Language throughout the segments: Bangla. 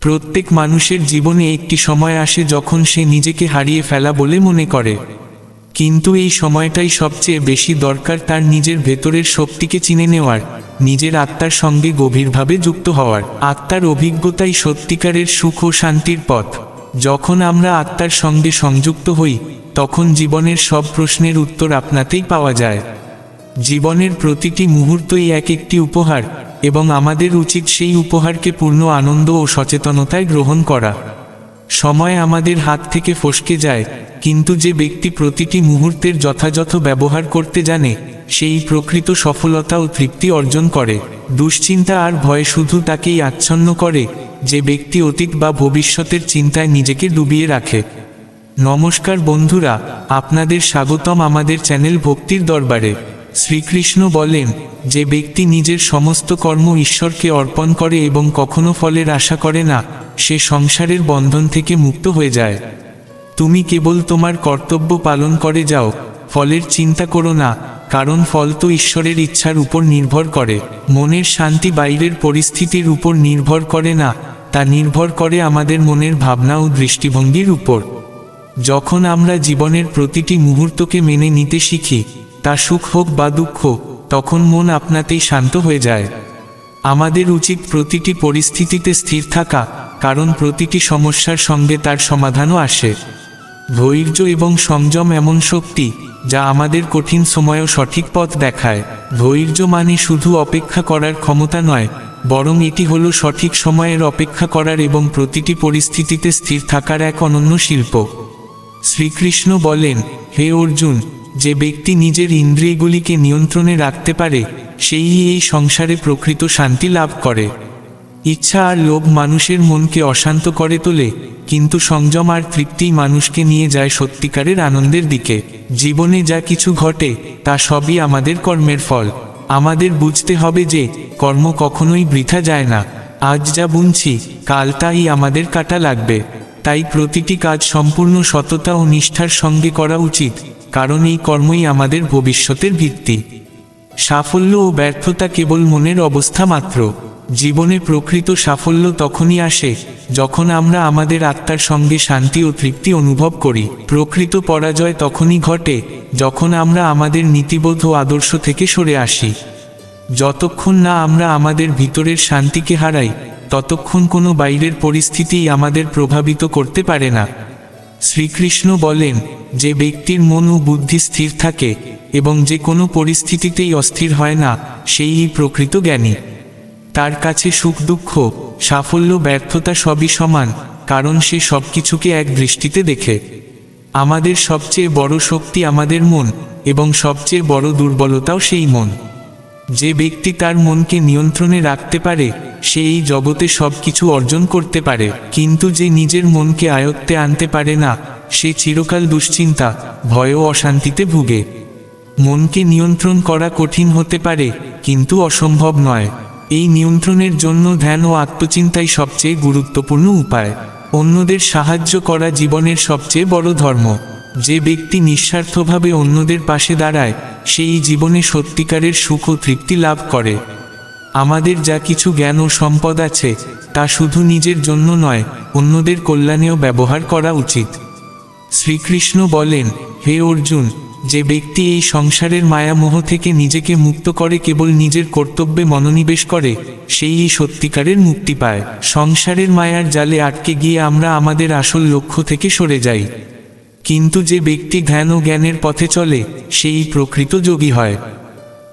প্রত্যেক মানুষের জীবনে একটি সময় আসে যখন সে নিজেকে হারিয়ে ফেলা বলে মনে করে। কিন্তু এই সময়টাই সবচেয়ে বেশি দরকার তার নিজের ভেতরের শক্তিকে চিনে নেওয়ার, নিজের আত্মার সঙ্গে গভীরভাবে যুক্ত হওয়ার। আত্মার অভিজ্ঞতাই সত্যিকারের সুখ ও শান্তির পথ। যখন আমরা আত্মার সঙ্গে সংযুক্ত হই, তখন জীবনের সব প্রশ্নের উত্তর আপনাতেই পাওয়া যায়। জীবনের প্রতিটি মুহূর্তই এক একটি উপহার এবং আমাদের উচিত সেই উপহারকে পূর্ণ আনন্দ ও সচেতনতায় গ্রহণ করা। সময় আমাদের হাত থেকে ফসকে যায়, কিন্তু যে ব্যক্তি প্রতিটি মুহূর্তের যথাযথ ব্যবহার করতে জানে, সেই প্রকৃত সফলতা ও তৃপ্তি অর্জন করে। দুশ্চিন্তা আর ভয় শুধু তাকেই আচ্ছন্ন করে, যে ব্যক্তি অতীত বা ভবিষ্যতের চিন্তায় নিজেকে ডুবিয়ে রাখে। নমস্কার বন্ধুরা, আপনাদের স্বাগতম আমাদের চ্যানেল ভক্তির দরবারে। শ্রীকৃষ্ণ বলেন, যে ব্যক্তি নিজের সমস্ত কর্ম ঈশ্বরকে অর্পণ করে এবং কখনো ফলের আশা করে না, সে সংসারের বন্ধন থেকে মুক্ত হয়ে যায়। তুমি কেবল তোমার কর্তব্য পালন করে যাও, ফলের চিন্তা করো না, কারণ ফল তো ঈশ্বরের ইচ্ছার উপর নির্ভর করে। মনের শান্তি বাইরের পরিস্থিতির উপর নির্ভর করে না, তা নির্ভর করে আমাদের মনের ভাবনা ও দৃষ্টিভঙ্গির উপর। যখন আমরা জীবনের প্রতিটি মুহূর্তকে মেনে নিতে শিখি তা সুখ হোক বা দুঃখ তখন মন আপনাতেই শান্ত হয়ে যায়। আমাদের উচিত প্রতিটি পরিস্থিতিতে স্থির থাকা, কারণ প্রতিটি সমস্যার সঙ্গে তার সমাধানও আসে। ধৈর্য এবং সংযম এমন শক্তি, যা আমাদের কঠিন সময়েও সঠিক পথ দেখায়। ধৈর্য মানে শুধু অপেক্ষা করার ক্ষমতা নয়, বরং এটি হল সঠিক সময়ের অপেক্ষা করার এবং প্রতিটি পরিস্থিতিতে স্থির থাকার এক অনন্য শিল্প। শ্রীকৃষ্ণ বলেন, হে অর্জুন যে ব্যক্তি নিজের ইন্দ্রিয়গুলিকে নিয়ন্ত্রণে রাখতে পারে, সেই এই সংসারে প্রকৃত শান্তি লাভ করে। ইচ্ছা আর লোভ মানুষের মনকে অশান্ত করে তোলে, কিন্তু সংযম আর তৃপ্তিই মানুষকে নিয়ে যায় সত্যিকারের আনন্দের দিকে। জীবনে যা কিছু ঘটে, তা সবই আমাদের কর্মের ফল। আমাদের বুঝতে হবে যে, কর্ম কখনোই বৃথা যায় না। আজ যা বুনছি, কাল তাই আমাদের কাটা লাগবে। তাই প্রতিটি কাজ সম্পূর্ণ সততা ও নিষ্ঠার সঙ্গে করা উচিত। কারণ এই কর্মই আমাদের ভবিষ্যতের ভিত্তি। সাফল্য ও ব্যর্থতা কেবল মনের অবস্থা মাত্র। জীবনে প্রকৃত সাফল্য তখনই আসে, যখন আমরা আমাদের আত্মার সঙ্গে শান্তি ও তৃপ্তি অনুভব করি। প্রকৃত পরাজয় তখনই ঘটে, যখন আমরা আমাদের নীতিবোধ ও আদর্শ থেকে সরে আসি। যতক্ষণ না আমরা আমাদের ভিতরের শান্তিকে হারাই, ততক্ষণ কোনো বাইরের পরিস্থিতিই আমাদের প্রভাবিত করতে পারে না। শ্রীকৃষ্ণ বলেন যে ব্যক্তির মন ও বুদ্ধি স্থির থাকে এবং যে কোনো পরিস্থিতিতেই অস্থির হয় না, সেই প্রকৃত জ্ঞানী। তার কাছে সুখ, দুঃখ, সাফল্য, ব্যর্থতা সবই সমান, কারণ সে সবকিছুকে এক দৃষ্টিতে দেখে। আমাদের সবচেয়ে বড় শক্তি আমাদের মন, এবং সবচেয়ে বড় দুর্বলতাও সেই মন। যে ব্যক্তি তার মনকে নিয়ন্ত্রণে রাখতে পারে, সে এই জগতে সব কিছু অর্জন করতে পারে, কিন্তু যে নিজের মনকে আয়ত্তে আনতে পারে না সে চিরকাল দুশ্চিন্তা ভয় ও অশান্তিতে ভুগে। মনকে নিয়ন্ত্রণ করা কঠিন হতে পারে, কিন্তু অসম্ভব নয়। এই নিয়ন্ত্রণের জন্য ধ্যান ও আত্মচিন্তাই সবচেয়ে গুরুত্বপূর্ণ উপায়। অন্যদের সাহায্য করা জীবনের সবচেয়ে বড় ধর্ম। যে ব্যক্তি নিঃস্বার্থভাবে অন্যদের পাশে দাঁড়ায়, সেই জীবনে সত্যিকারের সুখ ও তৃপ্তি লাভ করে। আমাদের যা কিছু জ্ঞান ও সম্পদ আছে, তা শুধু নিজের জন্য নয়, অন্যদের কল্যাণেও ব্যবহার করা উচিত। শ্রীকৃষ্ণ বলেন, হে অর্জুন, যে ব্যক্তি এই সংসারের মায়ামোহ থেকে নিজেকে মুক্ত করে কেবল নিজের কর্তব্যে মনোনিবেশ করে, সেই সত্যিকারের মুক্তি পায়। সংসারের মায়ার জালে আটকে গিয়ে আমরা আমাদের আসল লক্ষ্য থেকে সরে যাই। কিন্তু যে ব্যক্তি ধ্যান ও জ্ঞানের পথে চলে, সেই প্রকৃত যোগী হয়।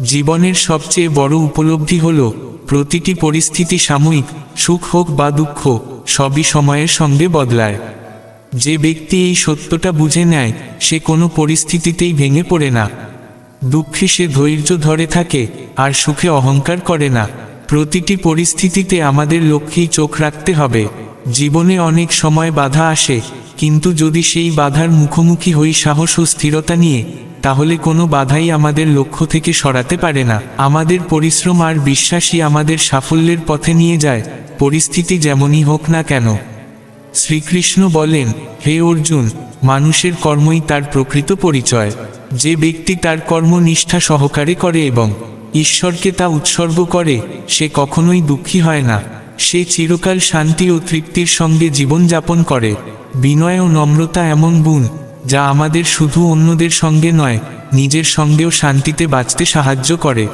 জীবনের সবচেয়ে বড় উপলব্ধি হল, প্রতিটি পরিস্থিতি সাময়িক, সুখ হোক বা দুঃখ, সবই সময়ের সঙ্গে বদলায়। যে ব্যক্তি এই সত্যটা বুঝে নেয়, সে কোনো পরিস্থিতিতেই ভেঙে পড়ে না। দুঃখে সে ধৈর্য ধরে থাকে, আর সুখে অহংকার করে না। প্রতিটি পরিস্থিতিতে আমাদের লক্ষ্যেই চোখ রাখতে হবে। জীবনে অনেক সময় বাধা আসে, কিন্তু যদি সেই বাধার মুখোমুখি হই সাহস ও স্থিরতা নিয়ে, তাহলে কোনো বাধাই আমাদের লক্ষ্য থেকে সরাতে পারে না। আমাদের পরিশ্রম আর বিশ্বাসই আমাদের সাফল্যের পথে নিয়ে যায়, পরিস্থিতি যেমনই হোক না কেন। শ্রীকৃষ্ণ বলেন, হে অর্জুন, মানুষের কর্মই তার প্রকৃত পরিচয়। যে ব্যক্তি তার কর্ম নিষ্ঠা সহকারে করে এবং ঈশ্বরকে তা উৎসর্গ করে, সে কখনোই দুঃখী হয় না। সে চিরকাল শান্তি ও তৃপ্তির সঙ্গে জীবনযাপন করে। বিনয় ও নম্রতা এমন গুণ, যা আমাদের শুধু অন্যদের সঙ্গে নয়, নিজের সঙ্গেও শান্তিতে বাঁচতে সাহায্য করে।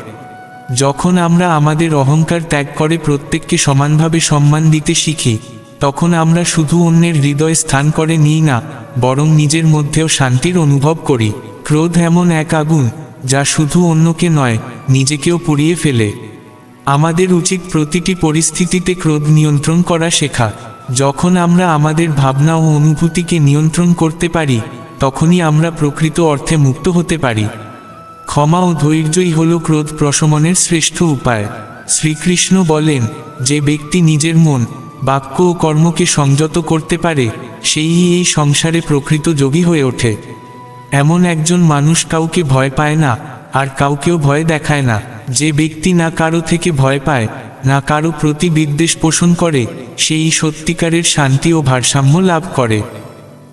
যখন আমরা আমাদের অহংকার ত্যাগ করে প্রত্যেককে সমানভাবে সম্মান দিতে শিখি তখন আমরা শুধু অন্যের হৃদয় স্থান করে নিই না, বরং নিজের মধ্যেও শান্তির অনুভব করি। ক্রোধ এমন এক আগুন, যা শুধু অন্যকে নয়, নিজেকেও পুড়িয়ে ফেলে। আমাদের উচিত প্রতিটি পরিস্থিতিতে ক্রোধ নিয়ন্ত্রণ করা শেখা। যখন আমরা আমাদের ভাবনা ও অনুভূতিকে নিয়ন্ত্রণ করতে পারি, তখনই আমরা প্রকৃত অর্থে মুক্ত হতে পারি। ক্ষমা ও ধৈর্যই হল ক্রোধ প্রশমনের শ্রেষ্ঠ উপায়। শ্রীকৃষ্ণ বলেন, যে ব্যক্তি নিজের মন বাক্য ও কর্মকে সংযত করতে পারে, সেই এই সংসারে প্রকৃত যোগী হয়ে ওঠে। এমন একজন মানুষ কাউকে ভয় পায় না, আর কাউকেও ভয় দেখায় না। যে ব্যক্তি না কারও থেকে ভয় পায়, না কারও প্রতি বিদ্বেষ পোষণ করে, সেই সত্যিকারের শান্তি ও ভারসাম্য লাভ করে।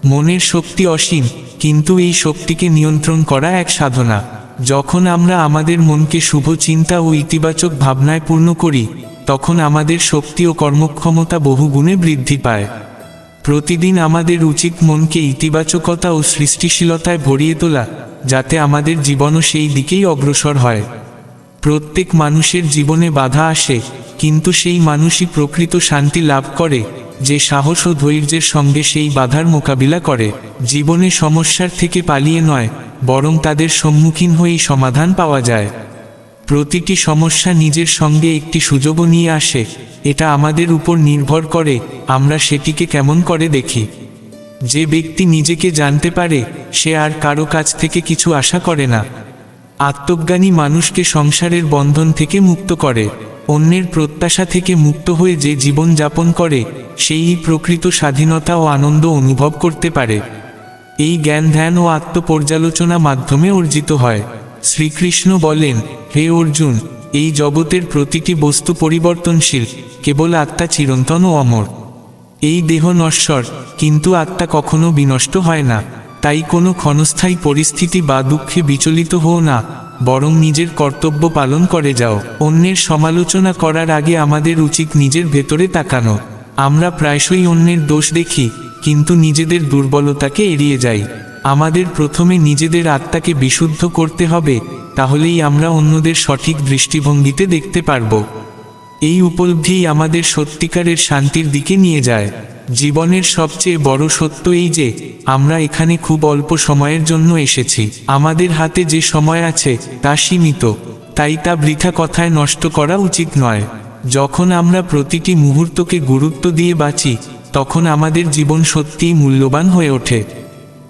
মনের শক্তি অসীম, কিন্তু এই শক্তিকে নিয়ন্ত্রণ করা এক সাধনা। যখন আমরা আমাদের মনকে শুভ চিন্তা ও ইতিবাচক ভাবনায় পূর্ণ করি তখন আমাদের শক্তি ও কর্মক্ষমতা বহুগুণে বৃদ্ধি পায়। প্রতিদিন আমাদের উচিত মনকে ইতিবাচকতা ও সৃষ্টিশীলতায় ভরিয়ে তোলা, যাতে আমাদের জীবনও সেই দিকেই অগ্রসর হয়। প্রত্যেক মানুষের জীবনে বাধা আসে, কিন্তু সেই মানুষই প্রকৃত শান্তি লাভ করে, যে সাহস ও ধৈর্যের সঙ্গে সেই বাধার মোকাবিলা করে। জীবনে সমস্যার থেকে পালিয়ে নয়, বরং তাদের সম্মুখীন হয়েই সমাধান পাওয়া যায়। প্রতিটি সমস্যা নিজের সঙ্গে একটি সুযোগও নিয়ে আসে, এটা আমাদের উপর নির্ভর করে, আমরা সেটিকে কেমন করে দেখি। যে ব্যক্তি নিজেকে জানতে পারে, সে আর কারও কাছ থেকে কিছু আশা করে না। আত্মজ্ঞানী মানুষকে সংসারের বন্ধন থেকে মুক্ত করে, অন্যের প্রত্যাশা থেকে মুক্ত হয়ে যে জীবন যাপন করে, সেই প্রকৃত স্বাধীনতা ও আনন্দ অনুভব করতে পারে। এই জ্ঞান ধ্যান ও আত্মপর্যালোচনা মাধ্যমে অর্জিত হয়। শ্রীকৃষ্ণ বলেন, হে অর্জুন, এই জগতের প্রতিটি বস্তু পরিবর্তনশীল, কেবল আত্মা চিরন্তন ও অমর। এই দেহ নশ্বর, কিন্তু আত্মা কখনো বিনষ্ট হয় না। তাই কোনো ক্ষণস্থায়ী পরিস্থিতি বা দুঃখে বিচলিত হও না, বরং নিজের কর্তব্য পালন করে যাও। অন্যের সমালোচনা করার আগে আমাদের উচিত নিজের ভেতরে তাকানো। আমরা প্রায়শই অন্যের দোষ দেখি, কিন্তু নিজেদের দুর্বলতাকে এড়িয়ে যাই। আমাদের প্রথমে নিজেদের আত্মাকে বিশুদ্ধ করতে হবে, তাহলেই আমরা অন্যদের সঠিক দৃষ্টিভঙ্গিতে দেখতে পারব। এই উপলব্ধিই আমাদের সত্যিকারের শান্তির দিকে নিয়ে যায়। জীবনের সবচেয়ে বড় সত্য এই যে, আমরা এখানে খুব অল্প সময়ের জন্য এসেছি। আমাদের হাতে যে সময় আছে, তা সীমিত। তাই তা বৃথা কথায় নষ্ট করা উচিত নয়। যখন আমরা প্রতিটি মুহূর্তকে গুরুত্ব দিয়ে বাঁচি, তখন আমাদের জীবন সত্যিই মূল্যবান হয়ে ওঠে।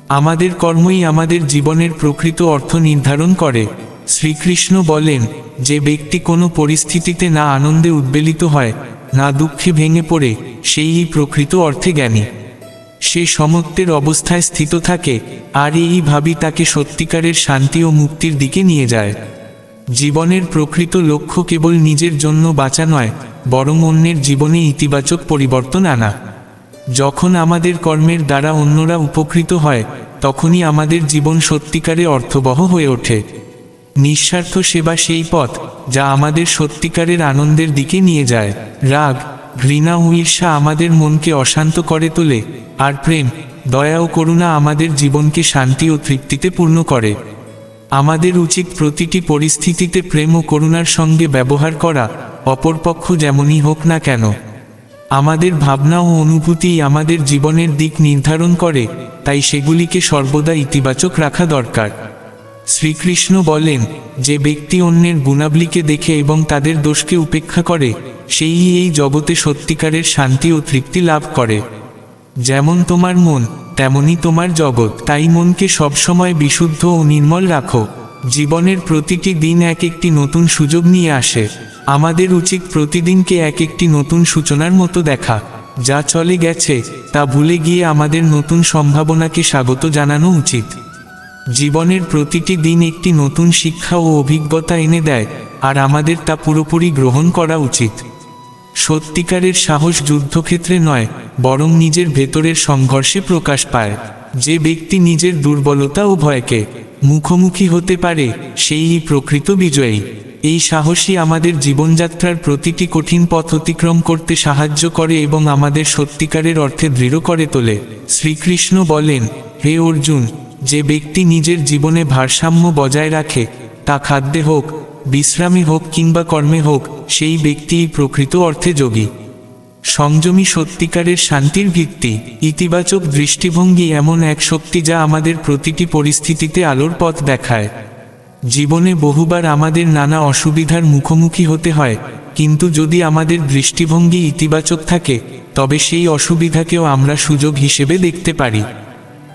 আমাদের কর্মই আমাদের জীবনের প্রকৃত অর্থ নির্ধারণ করে। শ্রীকৃষ্ণ বলেন, যে ব্যক্তি কোনো পরিস্থিতিতে না আনন্দে উদ্বেলিত হয়, না দুঃখে ভেঙে পড়ে, সেই প্রকৃত অর্থে জ্ঞানী। সে সমত্বের অবস্থায় স্থিত থাকে, আর এই ভাবি তাকে সত্যিকারের শান্তি ও মুক্তির দিকে নিয়ে যায়। জীবনের প্রকৃত লক্ষ্য কেবল নিজের জন্য বাঁচা নয়, বরং অন্যের জীবনে ইতিবাচক পরিবর্তন আনা। যখন আমাদের কর্মের দ্বারা অন্যরা উপকৃত হয়, তখনই আমাদের জীবন সত্যিকারে অর্থবহ হয়ে ওঠে। নিঃস্বার্থ সেবা সেই পথ, যা আমাদের সত্যিকারের আনন্দের দিকে নিয়ে যায়। রাগ, ঘৃণা ও ঈর্ষা আমাদের মনকে অশান্ত করে তোলে, আর প্রেম, দয়া ও করুণা আমাদের জীবনকে শান্তি ও তৃপ্তিতে পূর্ণ করে। আমাদের উচিত প্রতিটি পরিস্থিতিতে প্রেম ও করুণার সঙ্গে ব্যবহার করা, অপরপক্ষ যেমনই হোক না কেন। আমাদের ভাবনা ও অনুভূতি আমাদের জীবনের দিক নির্ধারণ করে, তাই সেগুলিকে সর্বদা ইতিবাচক রাখা দরকার। শ্রীকৃষ্ণ বলেন, যে ব্যক্তি অন্যের গুণাবলীকে দেখে এবং তাদের দোষকে উপেক্ষা করে, সেই এই জগতে সত্যিকারের শান্তি ও তৃপ্তি লাভ করে। যেমন তোমার মন, তেমনি তোমার জগৎ, তাই মনকে সবসময় বিশুদ্ধ ও নির্মল রাখো। জীবনের প্রতিটি দিন এক একটি নতুন সুযোগ নিয়ে আসে। আমাদের উচিত প্রতিদিনকে এক একটি নতুন সূচনার মতো দেখা, যা চলে গেছে, তা ভুলে গিয়ে আমাদের নতুন সম্ভাবনাকে স্বাগত জানানো উচিত। জীবনের প্রতিটি দিন একটি নতুন শিক্ষা ও অভিজ্ঞতা এনে দেয়, আর আমাদের তা পুরোপুরি গ্রহণ করা উচিত। সত্যিকারের সাহস যুদ্ধক্ষেত্রে নয়, বরং নিজের ভেতরের সংঘর্ষে প্রকাশ পায়। যে ব্যক্তি নিজের দুর্বলতা ও ভয়কে মুখোমুখি হতে পারে, সেই প্রকৃত বিজয়ী। এই সাহসী আমাদের জীবনযাত্রার প্রতিটি কঠিন পথ অতিক্রম করতে সাহায্য করে এবং আমাদের সত্যিকারের অর্থে দৃঢ় করে তোলে। শ্রীকৃষ্ণ বলেন, হে অর্জুন, যে ব্যক্তি নিজের জীবনে ভারসাম্য বজায় রাখে, তা খাদ্যে হোক, বিশ্রামে হোক কিংবা কর্মে হোক, সেই ব্যক্তিই প্রকৃত অর্থে যোগী। সংযমী সত্যিকারের শান্তির ভিত্তি, ইতিবাচক দৃষ্টিভঙ্গি এমন এক শক্তি যা আমাদের প্রতিটি পরিস্থিতিতে আলোর পথ দেখায়। জীবনে বহুবার আমাদের নানা অসুবিধার মুখোমুখি হতে হয়, কিন্তু যদি আমাদের দৃষ্টিভঙ্গি ইতিবাচক থাকে, তবে সেই অসুবিধাকেও আমরা সুযোগ হিসেবে দেখতে পারি।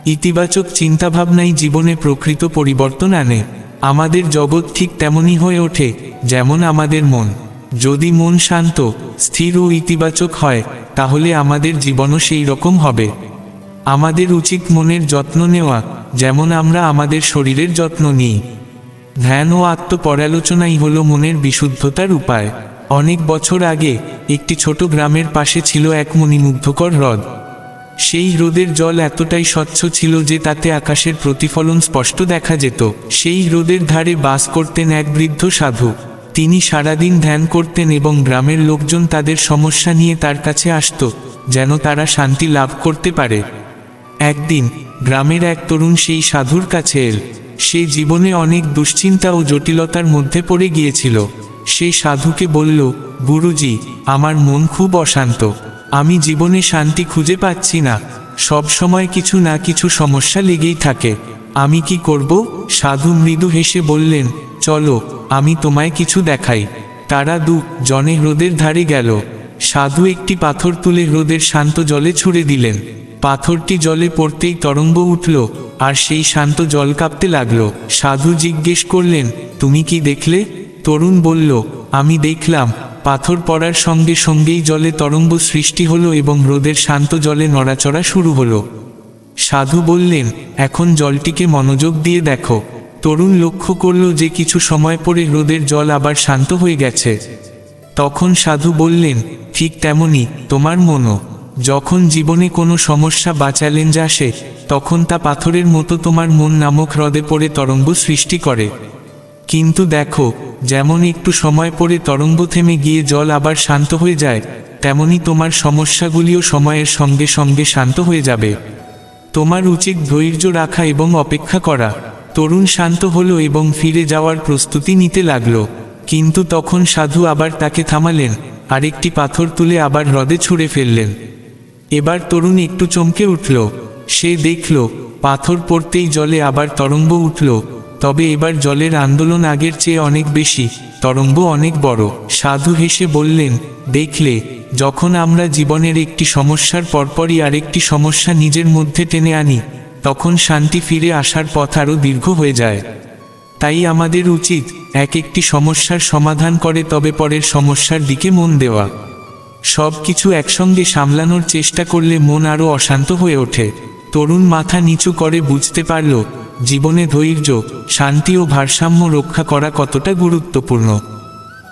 ইতিবাচক চিন্তাভাবনাই জীবনে প্রকৃত পরিবর্তন আনে। আমাদের জগৎ ঠিক তেমনই হয়ে ওঠে, যেমন আমাদের মন। যদি মন শান্ত, স্থির ও ইতিবাচক হয়, তাহলে আমাদের জীবনও সেই রকম হবে। আমাদের উচিত মনের যত্ন নেওয়া, যেমন আমরা আমাদের শরীরের যত্ন নিই। ধ্যান ও আত্মপর্যালোচনাই হলো মনের বিশুদ্ধতার উপায়। অনেক বছর আগে একটি ছোট গ্রামের পাশে ছিল এক মণিমুগ্ধকর হ্রদ। সেই হ্রদের জল এতটাই স্বচ্ছ ছিল যে তাতে আকাশের প্রতিফলন স্পষ্ট দেখা যেত। সেই হ্রদের ধারে বাস করতেন এক বৃদ্ধ সাধু। তিনি সারাদিন ধ্যান করতেন এবং গ্রামের লোকজন তাদের সমস্যা নিয়ে তার কাছে আসত, যেন তারা শান্তি লাভ করতে পারে। একদিন গ্রামের এক তরুণ সেই সাধুর কাছে এল। সে জীবনে অনেক দুশ্চিন্তা ও জটিলতার মধ্যে পড়ে গিয়েছিল। সে সাধুকে বলল, গুরুজি, আমার মন খুব অশান্ত। আমি জীবনে শান্তি খুঁজে পাচ্ছি না। সব সময় কিছু না কিছু সমস্যা লেগেই থাকে। আমি কি করব? সাধু মৃদু হেসে বললেন, চলো, আমি তোমায় কিছু দেখাই। তারা দু জনে হ্রদের ধারে গেল। সাধু একটি পাথর তুলে হ্রদের শান্ত জলে ছুড়ে দিলেন। পাথরটি জলে পড়তেই তরঙ্গ উঠল। আর সেই শান্ত জল কাঁপতে লাগল। সাধু জিজ্ঞেস করলেন, তুমি কি দেখলে? তরুণ বলল, আমি দেখলাম। পাথর পড়ার সঙ্গে সঙ্গেই জলে তরঙ্গ সৃষ্টি হলো এবং হ্রদের শান্ত জলে নড়াচড়া শুরু হলো। সাধু বললেন, এখন জলটিকে মনোযোগ দিয়ে দেখো। তরুণ লক্ষ্য করল যে কিছু সময় পরে হ্রদের জল আবার শান্ত হয়ে গেছে। তখন সাধু বললেন, ঠিক তেমনি, তোমার মনও। যখন জীবনে কোনো সমস্যা বা চ্যালেঞ্জ আসে তখন তা পাথরের মতো তোমার মন নামক হ্রদে পড়ে তরঙ্গ সৃষ্টি করে। কিন্তু দেখো, যেমন একটু সময় পরে তরঙ্গ থেমে গিয়ে জল আবার শান্ত হয়ে যায়, তেমনি তোমার সমস্যাগুলিও সময়ের সঙ্গে সঙ্গে শান্ত হয়ে যাবে। তোমার উচিত ধৈর্য রাখা এবং অপেক্ষা করা। তরুণ শান্ত হলো এবং ফিরে যাওয়ার প্রস্তুতি নিতে লাগল। কিন্তু তখন সাধু আবার তাকে থামালেন, আরেকটি পাথর তুলে আবার হ্রদে ছুঁড়ে ফেললেন। এবার তরুণ একটু চমকে উঠল। সে দেখল, পাথর পড়তেই জলে আবার তরঙ্গ উঠল। তবে এবার জলের আন্দোলন আগের চেয়ে অনেক বেশি, তরঙ্গ অনেক বড়। সাধু হেসে বললেন, দেখলে, যখন আমরা জীবনের একটি সমস্যার পরপরই আরেকটি সমস্যা নিজের মধ্যে টেনে আনি, তখন শান্তি ফিরে আসার পথ আরও দীর্ঘ হয়ে যায়। তাই আমাদের উচিত এক একটি সমস্যার সমাধান করে তবে পরের সমস্যার দিকে মন দেওয়া। সব কিছু একসঙ্গে সামলানোর চেষ্টা করলে মন আরও অশান্ত হয়ে ওঠে। তরুণ মাথা নিচু করে বুঝতে পারল, জীবনে ধৈর্য, শান্তি ও ভারসাম্য রক্ষা করা কতটা গুরুত্বপূর্ণ।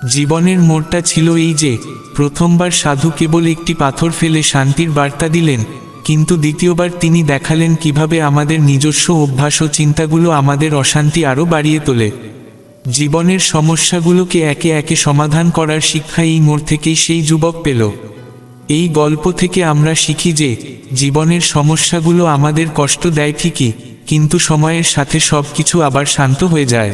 জীবনের মোড়টা ছিল এই যে, প্রথমবার সাধু কেবল একটি পাথর ফেলে শান্তির বার্তা দিলেন, কিন্তু দ্বিতীয়বার তিনি দেখালেন কীভাবে আমাদের নিজস্ব অভ্যাস ও চিন্তাগুলো আমাদের অশান্তি আরও বাড়িয়ে তোলে। জীবনের সমস্যাগুলোকে একে একে সমাধান করার শিক্ষা এই মোড় থেকেই সেই যুবক পেল। এই গল্প থেকে আমরা শিখি যে, জীবনের সমস্যাগুলো আমাদের কষ্ট দেয় ঠিকই, কিন্তু সময়ের সাথে সব কিছু আবার শান্ত হয়ে যায়।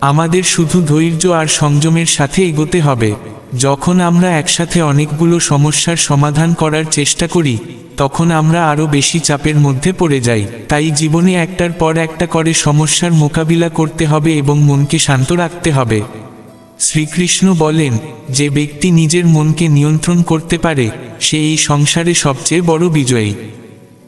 আমাদের শুধু ধৈর্য আর সংযমের সাথে এগোতে হবে। যখন আমরা একসাথে অনেকগুলো সমস্যার সমাধান করার চেষ্টা করি, তখন আমরা আরও বেশি চাপের মধ্যে পড়ে যাই। তাই জীবনে একটার পর একটা করে সমস্যার মোকাবিলা করতে হবে এবং মনকে শান্ত রাখতে হবে। শ্রীকৃষ্ণ বলেন, যে ব্যক্তি নিজের মনকে নিয়ন্ত্রণ করতে পারে, সে এই সংসারে সবচেয়ে বড় বিজয়ী।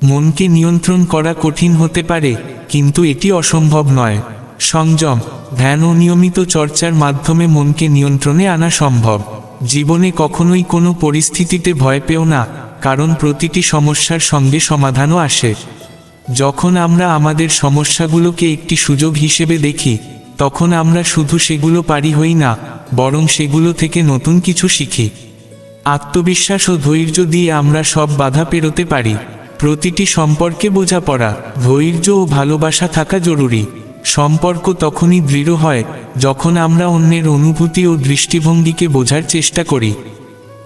মনকে নিয়ন্ত্রণ করা কঠিন হতে পারে, কিন্তু এটি অসম্ভব নয়। সংযম, ধ্যান ও নিয়মিত চর্চার মাধ্যমে মনকে নিয়ন্ত্রণে আনা সম্ভব। জীবনে কখনোই কোনো পরিস্থিতিতে ভয় পেও না, কারণ প্রতিটি সমস্যার সঙ্গে সমাধানও আসে। যখন আমরা আমাদের সমস্যাগুলোকে একটি সুযোগ হিসেবে দেখি তখন আমরা শুধু সেগুলো পারি হই না, বরং সেগুলো থেকে নতুন কিছু শিখি। আত্মবিশ্বাস ও ধৈর্য দিয়ে আমরা সব বাধা পেরোতে পারি। প্রতিটি সম্পর্কে বোঝাপড়া, ধৈর্য ও ভালোবাসা থাকা জরুরি। সম্পর্ক তখনই দৃঢ় হয়, যখন আমরা অন্যের অনুভূতি ও দৃষ্টিভঙ্গিকে বোঝার চেষ্টা করি।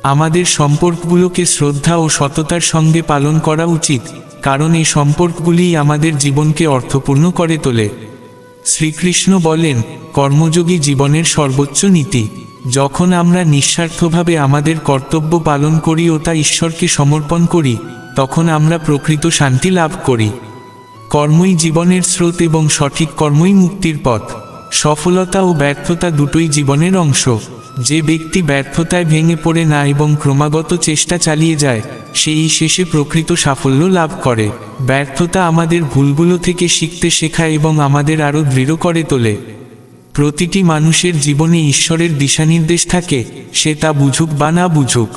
আমাদের সম্পর্কগুলোকে শ্রদ্ধা ও সততার সঙ্গে পালন করা উচিত, কারণ এই সম্পর্কগুলিই আমাদের জীবনকে অর্থপূর্ণ করে তোলে। শ্রীকৃষ্ণ বলেন, কর্মযোগী জীবনের সর্বোচ্চ নীতি। যখন আমরা নিঃস্বার্থভাবে আমাদের কর্তব্য পালন করি ও তা ঈশ্বরকে সমর্পণ করি, তখন আমরা প্রকৃত শান্তি লাভ করি। কর্মই জীবনের স্রোত এবং সঠিক কর্মই মুক্তির পথ। সফলতা ও ব্যর্থতা দুটোই জীবনের অংশ। যে ব্যক্তি ব্যর্থতায় ভেঙে পড়ে না এবং ক্রমাগত চেষ্টা চালিয়ে যায়, সেই শেষে প্রকৃত সাফল্য লাভ করে। ব্যর্থতা আমাদের ভুলগুলো থেকে শিখতে শেখায় এবং আমাদের আরও দৃঢ় করে তোলে। প্রতিটি মানুষের জীবনে ঈশ্বরের দিশানির্দেশ থাকে, সে তা বুঝুক বা না বুঝুক।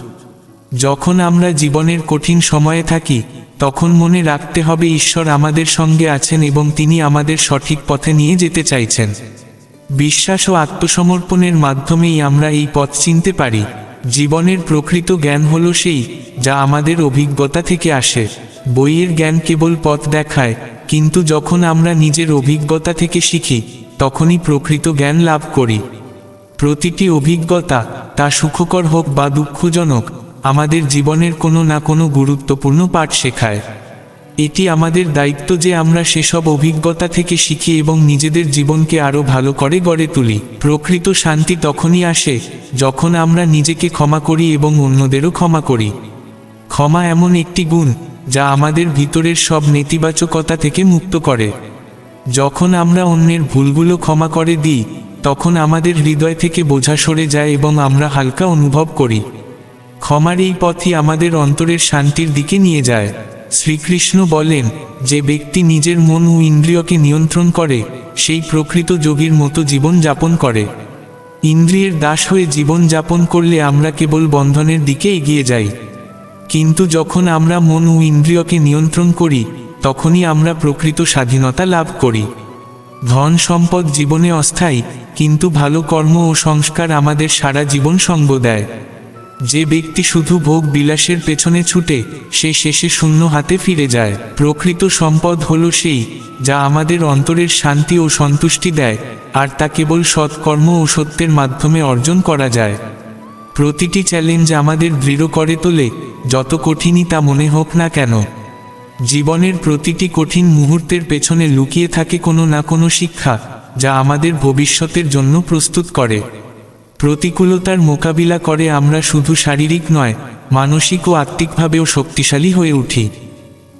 যখন আমরা জীবনের কঠিন সময়ে থাকি, তখন মনে রাখতে হবে ঈশ্বর আমাদের সঙ্গে আছেন এবং তিনি আমাদের সঠিক পথে নিয়ে যেতে চাইছেন। বিশ্বাস ও আত্মসমর্পণের মাধ্যমেই আমরা এই পথ চিনতে পারি। জীবনের প্রকৃত জ্ঞান হল সেই, যা আমাদের অভিজ্ঞতা থেকে আসে। বইয়ের জ্ঞান কেবল পথ দেখায়, কিন্তু যখন আমরা নিজের অভিজ্ঞতা থেকে শিখি, তখনই প্রকৃত জ্ঞান লাভ করি। প্রতিটি অভিজ্ঞতা, তা সুখকর হোক বা দুঃখজনক, আমাদের জীবনের কোনো না কোনো গুরুত্বপূর্ণ পাঠ শেখায়। এটি আমাদের দায়িত্ব যে আমরা সেসব অভিজ্ঞতা থেকে শিখি এবং নিজেদের জীবনকে আরও ভালো করে গড়ে তুলি। প্রকৃত শান্তি তখনই আসে, যখন আমরা নিজেকে ক্ষমা করি এবং অন্যদেরও ক্ষমা করি। ক্ষমা এমন একটি গুণ, যা আমাদের ভিতরের সব নেতিবাচকতা থেকে মুক্ত করে। যখন আমরা অন্যের ভুলগুলো ক্ষমা করে দিই, তখন আমাদের হৃদয় থেকে বোঝা সরে যায় এবং আমরা হালকা অনুভব করি। ক্ষমার এই পথই আমাদের অন্তরের শান্তির দিকে নিয়ে যায়। শ্রীকৃষ্ণ বলেন, যে ব্যক্তি নিজের মন ও ইন্দ্রিয়কে নিয়ন্ত্রণ করে, সেই প্রকৃত যোগীর মতো জীবন যাপন করে। ইন্দ্রিয়ের দাস হয়ে জীবন যাপন করলে আমরা কেবল বন্ধনের দিকে এগিয়ে যাই। কিন্তু যখন আমরা মন ও ইন্দ্রিয়কে নিয়ন্ত্রণ করি, তখনই আমরা প্রকৃত স্বাধীনতা লাভ করি। ধন সম্পদ জীবনে অস্থায়ী, কিন্তু ভালো কর্ম ও সংস্কার আমাদের সারা জীবন সঙ্গ দেয়। যে ব্যক্তি শুধু ভোগ বিলাসের পেছনে ছুটে, সে শেষে শূন্য হাতে ফিরে যায়। প্রকৃত সম্পদ হল সেই, যা আমাদের অন্তরের শান্তি ও সন্তুষ্টি দেয়, আর তা কেবল সৎকর্ম ও সত্যের মাধ্যমে অর্জন করা যায়। প্রতিটি চ্যালেঞ্জ আমাদের দৃঢ় করে তোলে, যত কঠিনই তা মনে হোক না কেন। জীবনের প্রতিটি কঠিন মুহূর্তের পেছনে লুকিয়ে থাকে কোনো না কোনো শিক্ষা, যা আমাদের ভবিষ্যতের জন্য প্রস্তুত করে। প্রতিকূলতার মোকাবিলা করে আমরা শুধু শারীরিক নয়, মানসিক ও আত্মিকভাবেও শক্তিশালী হয়ে উঠি।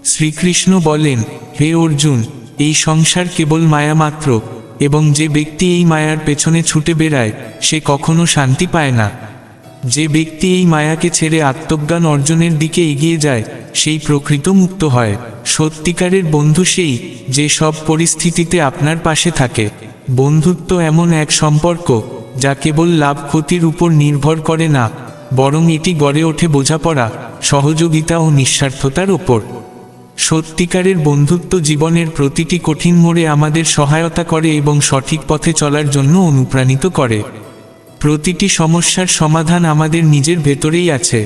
শ্রীকৃষ্ণ বলেন, হে অর্জুন, এই সংসার কেবল মায়া মাত্র, এবং যে ব্যক্তি এই মায়ার পেছনে ছুটে বেড়ায়, সে কখনো শান্তি পায় না। যে ব্যক্তি এই মায়াকে ছেড়ে আত্মজ্ঞান অর্জনের দিকে এগিয়ে যায়, সেই প্রকৃত মুক্ত হয়। সত্যিকারের বন্ধু সেই, যে সব পরিস্থিতিতে আপনার পাশে থাকে। বন্ধুত্ব এমন এক সম্পর্ক যা কেবল লাভ ক্ষতির উপর নির্ভর করে না, বরং এটি গড়ে ওঠে বোঝাপড়া, সহযোগিতা ও নিঃস্বার্থতার ওপর সত্যিকারের বন্ধুত্ব জীবনের প্রতিটি কঠিন মোড়ে আমাদের সহায়তা করে এবং সঠিক পথে চলার জন্য অনুপ্রাণিত করে। প্রতিটি সমস্যার সমাধান আমাদের নিজের ভেতরেই আছে।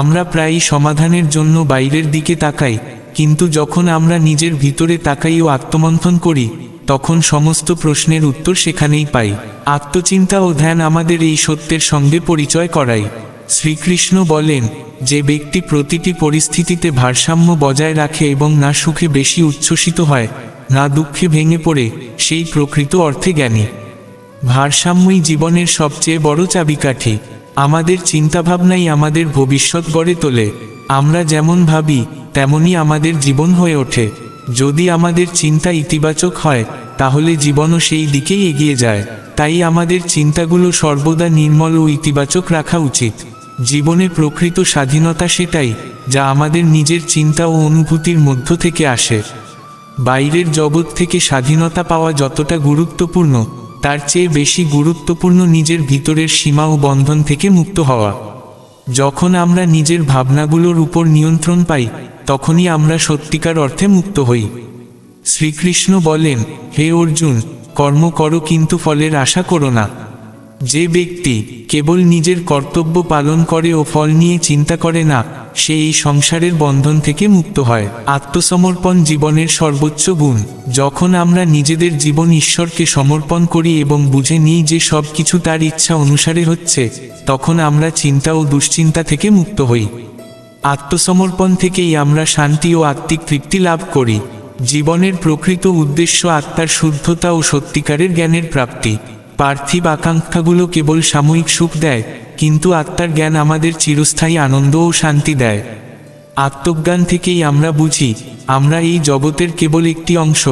আমরা প্রায়ই সমাধানের জন্য বাইরের দিকে তাকাই, কিন্তু যখন আমরা নিজের ভিতরে তাকাই ও আত্মমন্থন করি তখন সমস্ত প্রশ্নের উত্তর সেখানেই পাই। আত্মচিন্তা ও ধ্যান আমাদের এই সত্যের সঙ্গে পরিচয় করাই শ্রীকৃষ্ণ বলেন, যে ব্যক্তি প্রতিটি পরিস্থিতিতে ভারসাম্য বজায় রাখে এবং না সুখে বেশি উচ্ছ্বসিত হয়, না দুঃখে ভেঙে পড়ে, সেই প্রকৃত অর্থে জ্ঞানী। ভারসাম্যই জীবনের সবচেয়ে বড় চাবিকাঠি। আমাদের চিন্তাভাবনাই আমাদের ভবিষ্যৎ গড়ে তোলে। আমরা যেমন ভাবি, তেমনই আমাদের জীবন হয়ে ওঠে। যদি আমাদের চিন্তা ইতিবাচক হয়, তাহলে জীবনও সেই দিকেই এগিয়ে যায়। তাই আমাদের চিন্তাগুলো সর্বদা নির্মল ও ইতিবাচক রাখা উচিত। জীবনে প্রকৃত স্বাধীনতা সেটাই, যা আমাদের নিজের চিন্তা ও অনুভূতির মধ্য থেকে আসে। বাইরের জগৎ থেকে স্বাধীনতা পাওয়া যতটা গুরুত্বপূর্ণ, তার চেয়ে বেশি গুরুত্বপূর্ণ নিজের ভিতরের সীমা ও বন্ধন থেকে মুক্ত হওয়া। যখন আমরা নিজের ভাবনাগুলোর উপর নিয়ন্ত্রণ পাই তখনই আমরা সত্যিকার অর্থে মুক্ত হই। শ্রীকৃষ্ণ বলেন, হে অর্জুন, কর্ম করো কিন্তু ফলের আশা করো না। যে ব্যক্তি কেবল নিজের কর্তব্য পালন করে ও ফল নিয়ে চিন্তা করে না, সে এই সংসারের বন্ধন থেকে মুক্ত হয়। আত্মসমর্পণ জীবনের সর্বোচ্চ গুণ। যখন আমরা নিজেদের জীবন ঈশ্বরকে সমর্পণ করি এবং বুঝে নিই যে সব কিছু তার ইচ্ছা অনুসারে হচ্ছে, তখন আমরা চিন্তা ও দুশ্চিন্তা থেকে মুক্ত হই। আত্মসমর্পণ থেকেই আমরা শান্তি ও আত্মিক তৃপ্তি লাভ করি, জীবনের প্রকৃত উদ্দেশ্য আত্মার শুদ্ধতা ও সত্যিকারের জ্ঞানের প্রাপ্তি। পার্থিব আকাঙ্ক্ষাগুলো কেবল সাময়িক সুখ দেয়, কিন্তু আত্মার জ্ঞান আমাদের চিরস্থায়ী আনন্দ ও শান্তি দেয়। আত্মজ্ঞান থেকেই আমরা বুঝি, আমরা এই জগতের কেবল একটি অংশ,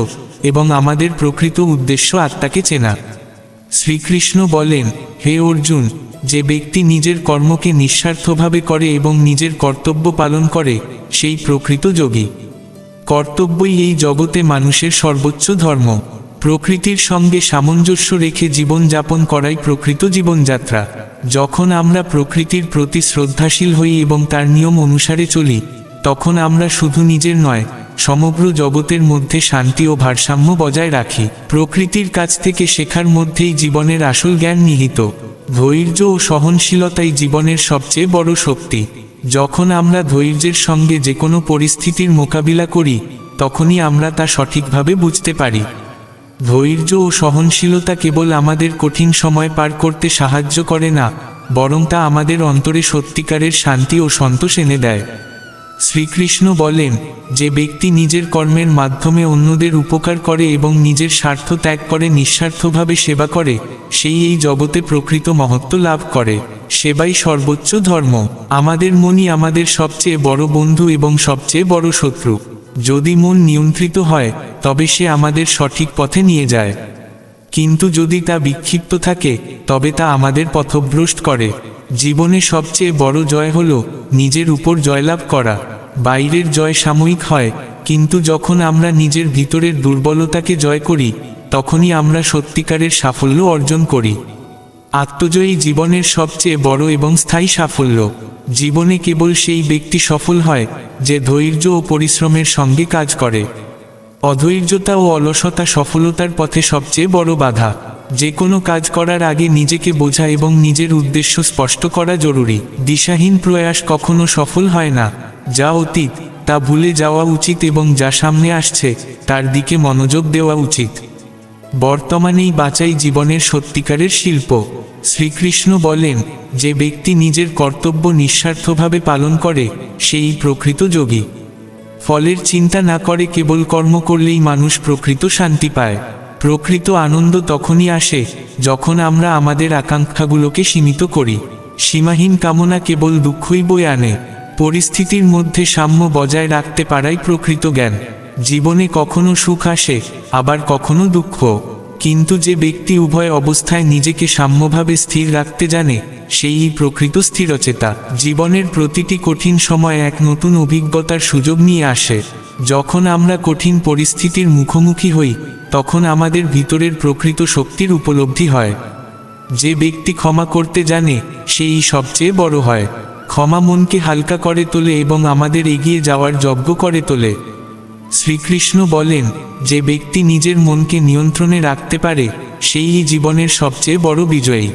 এবং আমাদের প্রকৃত উদ্দেশ্য আত্মাকে চেনা। শ্রীকৃষ্ণ বলেন, হে অর্জুন যে ব্যক্তি নিজের কর্মকে নিঃস্বার্থভাবে করে এবং নিজের কর্তব্য পালন করে, সেই প্রকৃত যোগী। কর্তব্যই এই জগতে মানুষের সর্বোচ্চ ধর্ম। প্রকৃতির সঙ্গে সামঞ্জস্য রেখে জীবনযাপন করাই প্রকৃত জীবনযাত্রা। যখন আমরা প্রকৃতির প্রতি শ্রদ্ধাশীল হই এবং তার নিয়ম অনুসারে চলি, তখন আমরা শুধু নিজের নয়, সমগ্র জগতের মধ্যে শান্তি ও ভারসাম্য বজায় রাখি। প্রকৃতির কাছ থেকে শেখার মধ্যেই জীবনের আসল জ্ঞান নিহিত। ধৈর্য ও সহনশীলতাই জীবনের সবচেয়ে বড় শক্তি। যখন আমরা ধৈর্যের সঙ্গে যে কোনো পরিস্থিতির মোকাবিলা করি, তখনই আমরা তা সঠিকভাবে বুঝতে পারি। ধৈর্য ও সহনশীলতা কেবল আমাদের কঠিন সময় পার করতে সাহায্য করে না, বরং তা আমাদের অন্তরে সত্যিকারের শান্তি ও সন্তোষ এনে দেয়। শ্রীকৃষ্ণ বলেন, যে ব্যক্তি নিজের কর্মের মাধ্যমে অন্যদের উপকার করে এবং নিজের স্বার্থ ত্যাগ করে নিঃস্বার্থভাবে সেবা করে, সেই এই জগতে প্রকৃত মহত্ব লাভ করে। সেবাই সর্বোচ্চ ধর্ম। আমাদের মনই আমাদের সবচেয়ে বড় বন্ধু এবং সবচেয়ে বড় শত্রু। যদি মন নিয়ন্ত্রিত হয়, তবে সে আমাদের সঠিক পথে নিয়ে যায়। কিন্তু যদি তা বিক্ষিপ্ত থাকে, তবে তা আমাদের পথভ্রষ্ট করে। জীবনে সবচেয়ে বড় জয় হল নিজের উপর জয়লাভ করা। বাইরের জয় সাময়িক হয়, কিন্তু যখন আমরা নিজের ভিতরের দুর্বলতাকে জয় করি, তখনই আমরা সত্যিকারের সাফল্য অর্জন করি। আত্মজয়ী জীবনের সবচেয়ে বড় এবং স্থায়ী সাফল্য। জীবনে কেবল সেই ব্যক্তি সফল হয়, যে ধৈর্য ও পরিশ্রমের সঙ্গে কাজ করে। অধৈর্যতা ও অলসতা সফলতার পথে সবচেয়ে বড় বাধা। যে কোনো কাজ করার আগে নিজেকে বোঝা এবং নিজের উদ্দেশ্য স্পষ্ট করা জরুরি। দিশাহীন প্রয়াস কখনো সফল হয় না। যা অতীত, তা ভুলে যাওয়া উচিত এবং যা সামনে আসছে, তার দিকে মনোযোগ দেওয়া উচিত। বর্তমানেই বাঁচাই জীবনের সত্যিকারের শিল্প। শ্রীকৃষ্ণ বলেন, যে ব্যক্তি নিজের কর্তব্য নিঃস্বার্থভাবে পালন করে, সেই প্রকৃত যোগী। ফলের চিন্তা না করে কেবল কর্ম করলেই মানুষ প্রকৃত শান্তি পায়। প্রকৃত আনন্দ তখনই আসে, যখন আমরা আমাদের আকাঙ্ক্ষাগুলোকে সীমিত করি। সীমাহীন কামনা কেবল দুঃখই বই আনে। পরিস্থিতির মধ্যে সাম্য বজায় রাখতে পারাই প্রকৃত জ্ঞান। জীবনে কখনো সুখ আসে, আবার কখনো দুঃখ। কিন্তু যে ব্যক্তি উভয় অবস্থায় নিজেকে সাম্যভাবে স্থির রাখতে জানে, সেই প্রকৃত স্থিরচেতা। জীবনের প্রতিটি কঠিন সময় এক নতুন অভিজ্ঞতার সুযোগ নিয়ে আসে। যখন আমরা কঠিন পরিস্থিতির মুখোমুখি হই, তখন আমাদের ভিতরের প্রকৃত শক্তির উপলব্ধি হয়। যে ব্যক্তি ক্ষমা করতে জানে, সেই সবচেয়ে বড় হয়। ক্ষমা মনকে হালকা করে তোলে এবং আমাদের এগিয়ে যাওয়ার যজ্ঞ করে তোলে। শ্রীকৃষ্ণ বলেন, যে ব্যক্তি নিজের মনকে নিয়ন্ত্রণে রাখতে পারে, সেই জীবনের সবচেয়ে বড় বিজয়ী।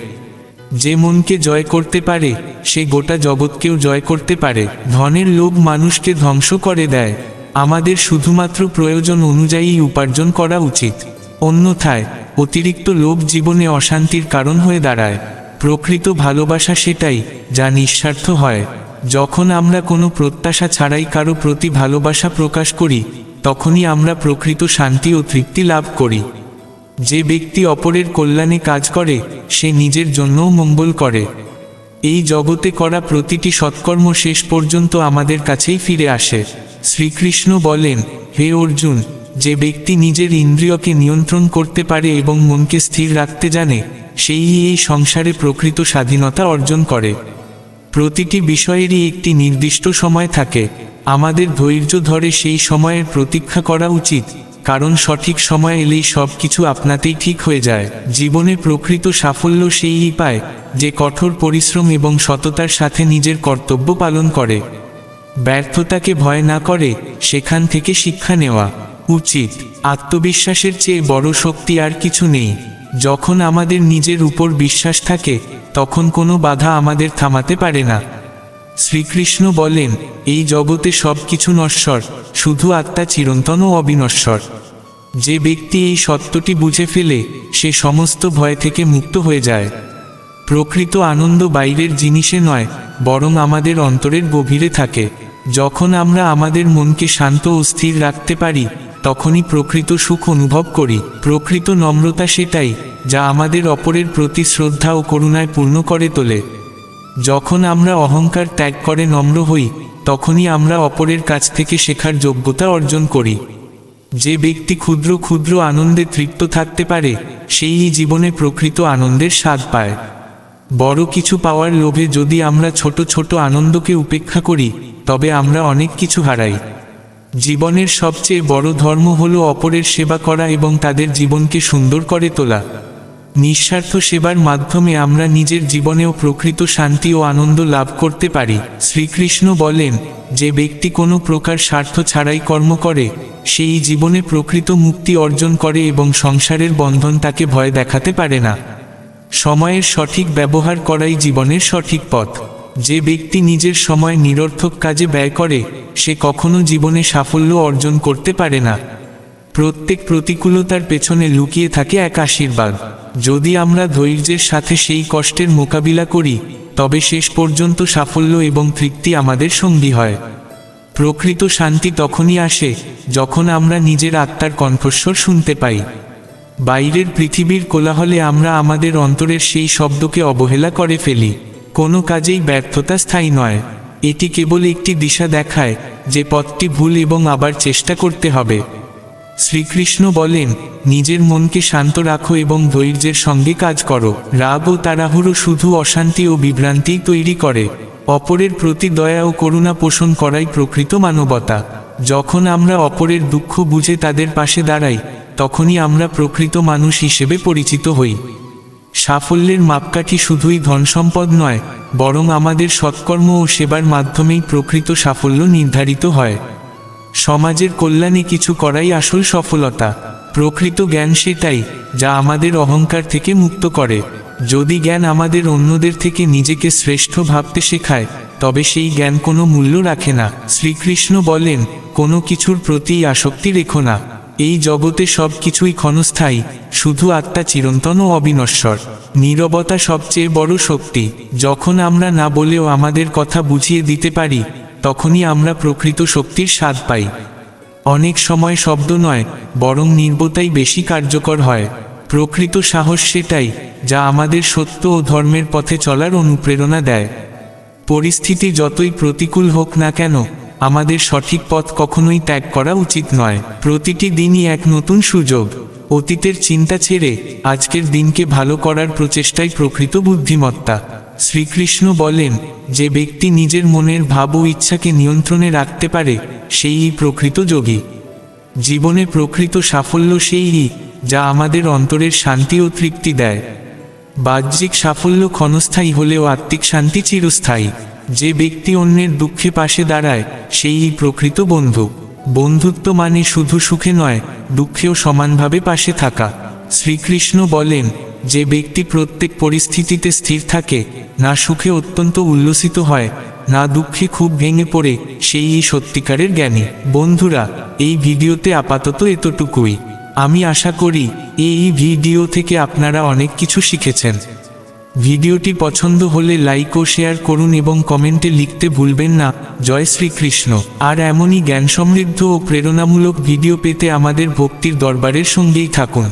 যে মনকে জয় করতে পারে, সে গোটা জগৎকেও জয় করতে পারে। ধনের লোভ মানুষকে ধ্বংস করে দেয়। আমাদের শুধুমাত্র প্রয়োজন অনুযায়ী উপার্জন করা উচিত। অন্যথায়, অতিরিক্ত লোভ জীবনে অশান্তির কারণ হয়ে দাঁড়ায়। প্রকৃত ভালোবাসা সেটাই যা নিঃস্বার্থ হয়। যখন আমরা কোনো প্রত্যাশা ছাড়াই কারও প্রতি ভালোবাসা প্রকাশ করি, তখনই আমরা প্রকৃত শান্তি ও তৃপ্তি লাভ করি। যে ব্যক্তি অপরের কল্যাণে কাজ করে, সে নিজের জন্যও মঙ্গল করে। এই জগতে করা প্রতিটি সৎকর্ম শেষ পর্যন্ত আমাদের কাছেই ফিরে আসে। শ্রীকৃষ্ণ বলেন, হে অর্জুন, যে ব্যক্তি নিজের ইন্দ্রিয়কে নিয়ন্ত্রণ করতে পারে এবং মনকে স্থির রাখতে জানে, সেই এই সংসারে প্রকৃত স্বাধীনতা অর্জন করে। প্রতিটি বিষয়েরই একটি নির্দিষ্ট সময় থাকে। আমাদের ধৈর্য ধরে সেই সময়ের প্রতীক্ষা করা উচিত, কারণ সঠিক সময় এলেই সব কিছু আপনাতেই ঠিক হয়ে যায়। জীবনে প্রকৃত সাফল্য সেইই পায়, যে কঠোর পরিশ্রম এবং সততার সাথে নিজের কর্তব্য পালন করে। ব্যর্থতাকে ভয় না করে সেখান থেকে শিক্ষা নেওয়া উচিত। আত্মবিশ্বাসের চেয়ে বড় শক্তি আর কিছু নেই। যখন আমাদের নিজের উপর বিশ্বাস থাকে, তখন কোনো বাধা আমাদের থামাতে পারে না। শ্রীকৃষ্ণ বলেন, এই জগতে সব কিছু নশ্বর, শুধু আত্মা চিরন্তন ও অবিনশ্বর। যে ব্যক্তি এই সত্যটি বুঝে ফেলে, সে সমস্ত ভয় থেকে মুক্ত হয়ে যায়। প্রকৃত আনন্দ বাইরের জিনিসে নয়, বরং আমাদের অন্তরের গভীরে থাকে। যখন আমরা আমাদের মনকে শান্ত ও স্থির রাখতে পারি, তখনই প্রকৃত সুখ অনুভব করি। প্রকৃত নম্রতা সেটাই, যা আমাদের অপরের প্রতি শ্রদ্ধা ও করুণায় পূর্ণ করে তোলে। যখন আমরা অহংকার ত্যাগ করে নম্র হই, তখনই আমরা অপরের কাছ থেকে শেখার যোগ্যতা অর্জন করি। যে ব্যক্তি ক্ষুদ্র ক্ষুদ্র আনন্দে তৃপ্ত থাকতে পারে, সেই জীবনে প্রকৃত আনন্দের স্বাদ পায়। বড় কিছু পাওয়ার লোভে যদি আমরা ছোট ছোট আনন্দকে উপেক্ষা করি, তবে আমরা অনেক কিছু হারাই। জীবনের সবচেয়ে বড় ধর্ম হল অপরের সেবা করা এবং তাদের জীবনকে সুন্দর করে তোলা। নিঃস্বার্থ সেবার মাধ্যমে আমরা নিজের জীবনেও প্রকৃত শান্তি ও আনন্দ লাভ করতে পারি। শ্রীকৃষ্ণ বলেন, যে ব্যক্তি কোনো প্রকার স্বার্থ ছাড়াই কর্ম করে, সেই জীবনে প্রকৃত মুক্তি অর্জন করে এবং সংসারের বন্ধন তাকে ভয় দেখাতে পারে না। সময়ের সঠিক ব্যবহার করাই জীবনের সঠিক পথ। যে ব্যক্তি নিজের সময় নিরর্থক কাজে ব্যয় করে, সে কখনো জীবনে সাফল্য অর্জন করতে পারে না। প্রত্যেক প্রতিকূলতার পেছনে লুকিয়ে থাকে এক আশীর্বাদ। যদি আমরা ধৈর্যের সাথে সেই কষ্টের মোকাবিলা করি, তবে শেষ পর্যন্ত সাফল্য এবং তৃপ্তি আমাদের সঙ্গী হয়। প্রকৃত শান্তি তখনই আসে, যখন আমরা নিজের আত্মার কণ্ঠস্বর শুনতে পাই। বাইরের পৃথিবীর কোলাহলে আমরা আমাদের অন্তরের সেই শব্দকে অবহেলা করে ফেলি। কোনো কাজেই ব্যর্থতা স্থায়ী নয়। এটি কেবল একটি দিশা দেখায় যে পথটি ভুল এবং আবার চেষ্টা করতে হবে। শ্রীকৃষ্ণ বলেন, নিজের মনকে শান্ত রাখো এবং ধৈর্যের সঙ্গে কাজ করো। রাগ ও তাড়াহুড়ো শুধু অশান্তি ও বিভ্রান্তি তৈরি করে। অপরের প্রতি দয়া ও করুণা পোষণ করাই প্রকৃত মানবতা। যখন আমরা অপরের দুঃখ বুঝে তাদের পাশে দাঁড়াই তখনই আমরা প্রকৃত মানুষ হিসেবে পরিচিত হই। সাফল্যের মাপকাঠি শুধুই ধনসম্পদ নয়, বরং আমাদের সৎকর্ম ও সেবার মাধ্যমেই প্রকৃত সাফল্য নির্ধারিত হয়। সমাজের কল্যাণে কিছু করাই আসল সফলতা। প্রকৃত জ্ঞান সেটাই, যা আমাদের অহংকার থেকে মুক্ত করে। যদি জ্ঞান আমাদের অন্যদের থেকে নিজেকে শ্রেষ্ঠ ভাবতে শেখায়, তবে সেই জ্ঞান কোনো মূল্য রাখে না। শ্রীকৃষ্ণ বলেন, কোনো কিছুর প্রতি আসক্তি রেখো না। এই জগতে সব কিছুই ক্ষণস্থায়ী, শুধু আত্মা চিরন্তন ও অবিনশ্বর। নীরবতা সবচেয়ে বড় শক্তি। যখন আমরা না বলেও আমাদের কথা বুঝিয়ে দিতে পারি, তখনই আমরা প্রকৃত শক্তির স্বাদ পাই। অনেক সময় শব্দ নয়, বরং নির্বতাই বেশি কার্যকর হয়। প্রকৃত সাহস সেটাই, যা আমাদের সত্য ও ধর্মের পথে চলার অনুপ্রেরণা দেয়। পরিস্থিতি যতই প্রতিকূল হোক না কেন আমাদের সঠিক পথ কখনোই ত্যাগ করা উচিত নয়। প্রতিটি দিনই এক নতুন সুযোগ। অতীতের চিন্তা ছেড়ে আজকের দিনকে ভালো করার প্রচেষ্টাই প্রকৃত বুদ্ধিমত্তা। শ্রীকৃষ্ণ বলেন, যে ব্যক্তি নিজের মনের ভাব ও ইচ্ছাকে নিয়ন্ত্রণে রাখতে পারে সেই প্রকৃত যোগী। জীবনে প্রকৃত সাফল্য সেই যা আমাদের অন্তরের শান্তি ও তৃপ্তি দেয়। বাহ্যিক সাফল্য ক্ষণস্থায়ী হলেও আত্মিক শান্তি চিরস্থায়ী। যে ব্যক্তি অন্যের দুঃখে পাশে দাঁড়ায়, সেই প্রকৃত বন্ধু। বন্ধুত্ব মানে শুধু সুখে নয়, দুঃখেও সমানভাবে পাশে থাকা। শ্রীকৃষ্ণ বলেন, যে ব্যক্তি প্রত্যেক পরিস্থিতিতে স্থির থাকে, না সুখে অত্যন্ত উল্লসিত হয়, না দুঃখে খুব ভেঙে পড়ে, সেই সত্যিকারের জ্ঞানী। বন্ধুরা, এই ভিডিওতে আপাতত এতটুকুই। আমি আশা করি, এই ভিডিও থেকে আপনারা অনেক কিছু শিখেছেন। ভিডিওটি পছন্দ হলে লাইক ও শেয়ার করুন এবং কমেন্টে লিখতে ভুলবেন না। জয় শ্রীকৃষ্ণ। আর এমনই জ্ঞান সমৃদ্ধ ও প্রেরণামূলক ভিডিও পেতে আমাদের ভক্তির দরবারের সঙ্গেই থাকুন।